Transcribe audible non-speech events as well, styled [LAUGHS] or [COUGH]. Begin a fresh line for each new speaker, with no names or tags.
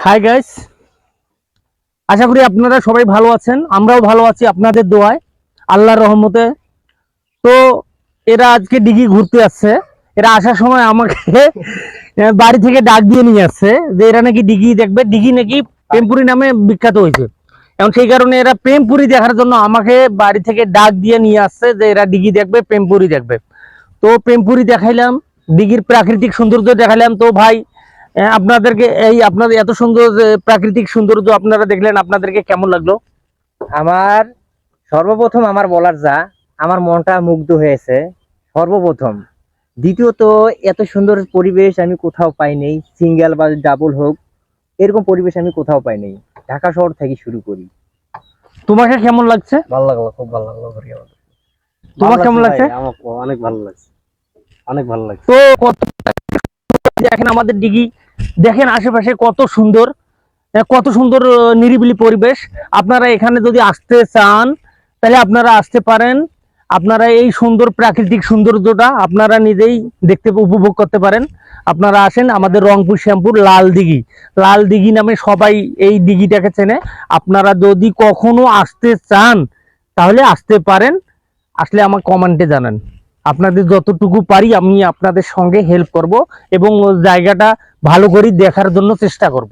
Hi guys আশা করি আপনারা সবাই ভালো আছেন, আমরাও ভালো আছি আপনাদের দোয়ায়, আল্লাহর রহমতে। তো এরা আজকে ডিগি ঘুরতে আসছে। এরা আসার সময় আমাকে [LAUGHS] বাড়ি থেকে ডাক দিয়ে নিয়ে আসছে যে এরা নাকি ডিগি দেখবে। ডিগি নাকি প্রেমপুরি নামে বিখ্যাত হয়েছে। এবং সেই কারণে এরা প্রেমপুরি দেখার জন্য আমাকে বাড়ি থেকে ডাক দিয়ে নিয়ে আসছে যে এরা ডিগি দেখবে, প্রেমপুরি দেখবে। তো প্রেমপুরি দেখাইলাম দিঘির প্রাকৃতিক সৌন্দর্য দেখাইলাম। তো ভাই আপনাদেরকে এই আপনাদের এত সুন্দর প্রাকৃতিক সৌন্দর্য আপনারা দেখলেন আপনাদেরকে কেমন লাগল?
আমার সর্বপ্রথম আমার বলার যা আমার মনটা মুগ্ধ হয়েছে সর্বপ্রথম। দ্বিতীয়ত এত সুন্দর পরিবেশ আমি কোথাও পাই নাই সিঙ্গেল বা ডাবল হোক এরকম পরিবেশ আমি কোথাও পাই নাই। ঢাকা শহর থেকে শুরু করি।
তোমাকে কেমন লাগছে?
ভালো লাগল খুব ভালো লাগল
তোমার কেমন লাগছে
আমার অনেক ভালো লাগছে। অনেক ভালো লাগছে।
তো কত দেখেন আমাদের ডিগি, দেখেন আশেপাশে কত সুন্দর কত সুন্দর নিরিবিলি পরিবেশ। আপনারা এখানে যদি আসতে চান, তাহলে আপনারা আসতে পারেন। আপনারা এই সুন্দর প্রাকৃতিক সৌন্দর্যটা আপনারা নিজেই দেখতে, উপভোগ করতে পারেন। আপনারা আসেন আমাদের রংপুর, শ্যামপুর, লাল দিঘি লাল দিঘি নামে সবাই এই দিঘিটাকে চেনে। আপনারা যদি কখনো আসতে চান, তাহলে আসতে পারেন। আসলে আমার কমেন্টে জানান। আপনাদের যতটুকু পারি আমি আপনাদের সঙ্গে হেল্প করব এবং জায়গাটা ভালো করে দেখার জন্য চেষ্টা করব।